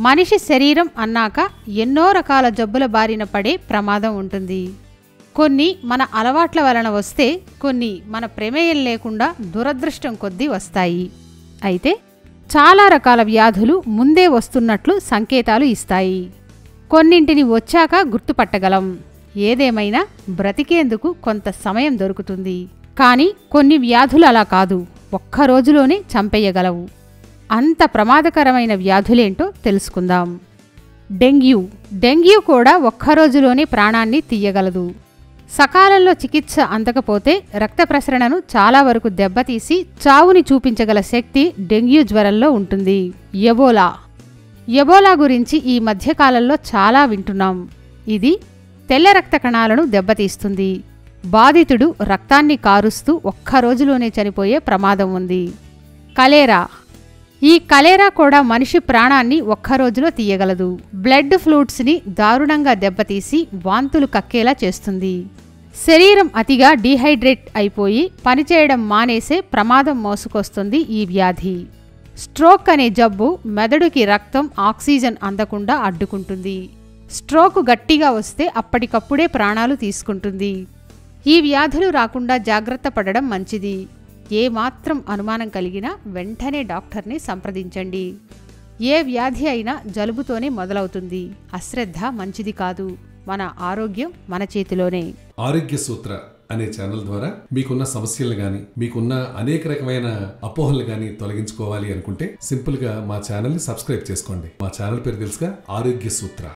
మనిషి శరీరం అన్నాక ఎన్నో రకాల జబ్బుల బారిన పడే ప్రమాదం ఉంటుంది. కొన్ని మన అలవాట్ల వలన వస్తే కొన్ని మన ప్రమేయం లేకుండా దురదృష్టం కొద్దీ వస్తాయి. అయితే చాలా రకాల వ్యాధులు ముందే వస్తున్నట్లు సంకేతాలు ఇస్తాయి. కొన్నింటిని వచ్చాక గుర్తుపట్టగలం. ఏదేమైనా బ్రతికేందుకు కొంత సమయం దొరుకుతుంది. కానీ కొన్ని వ్యాధులు అలా కాదు ఒక్క రోజులోనే చంపేయగలవు. అంత ప్రమాదకరమైన వ్యాధులేంటో తెలుసుకుందాం. డెంగ్యూ. డెంగ్యూ కూడా ఒక్క రోజులోనే ప్రాణాన్ని తీయగలదు. సకాలంలో చికిత్స అందకపోతే రక్త ప్రసరణను చాలా వరకు దెబ్బతీసి చావుని చూపించగల శక్తి డెంగ్యూ జ్వరంలో ఉంటుంది. ఎబోలా. ఎబోలా గురించి ఈ మధ్యకాలంలో చాలా వింటున్నాం. ఇది తెల్ల రక్త కణాలను దెబ్బతీస్తుంది. బాధితుడు రక్తాన్ని కారుస్తూ ఒక్క రోజులోనే చనిపోయే ప్రమాదం ఉంది. కలేరా. ఈ కలేరా కూడా మనిషి ప్రాణాన్ని ఒక్క రోజులో తీయగలదు. బ్లడ్ ఫ్లూట్స్ని దారుణంగా దెబ్బతీసి వాంతులు కక్కేలా చేస్తుంది. శరీరం అతిగా డీహైడ్రేట్ అయిపోయి పనిచేయడం మానేసే ప్రమాదం మోసుకొస్తుంది ఈ వ్యాధి. స్ట్రోక్ అనే జబ్బు మెదడుకి రక్తం ఆక్సిజన్ అందకుండా అడ్డుకుంటుంది. స్ట్రోక్ గట్టిగా వస్తే అప్పటికప్పుడే ప్రాణాలు తీసుకుంటుంది. ఈ వ్యాధులు రాకుండా జాగ్రత్త పడడం మంచిది. ఏమాత్రం అనుమానం కలిగినా వెంటనే డాక్టర్ని సంప్రదించండి. ఏ వ్యాధి అయినా జలుబుతోనే మొదలవుతుంది. అశ్రద్ధ మంచిది కాదు. మన ఆరోగ్యం మన చేతిలోనే. ఆరోగ్య సూత్ర అనే ఛానల్ ద్వారా మీకున్న సమస్యలు గాని మీకున్న అనేక రకమైన అపోహలు గాని తొలగించుకోవాలి అనుకుంటే సింపుల్గా మా ఛానల్ని సబ్స్క్రైబ్ చేసుకోండి. మా ఛానల్ పేరు తెలుసుగా ఆరోగ్య సూత్ర.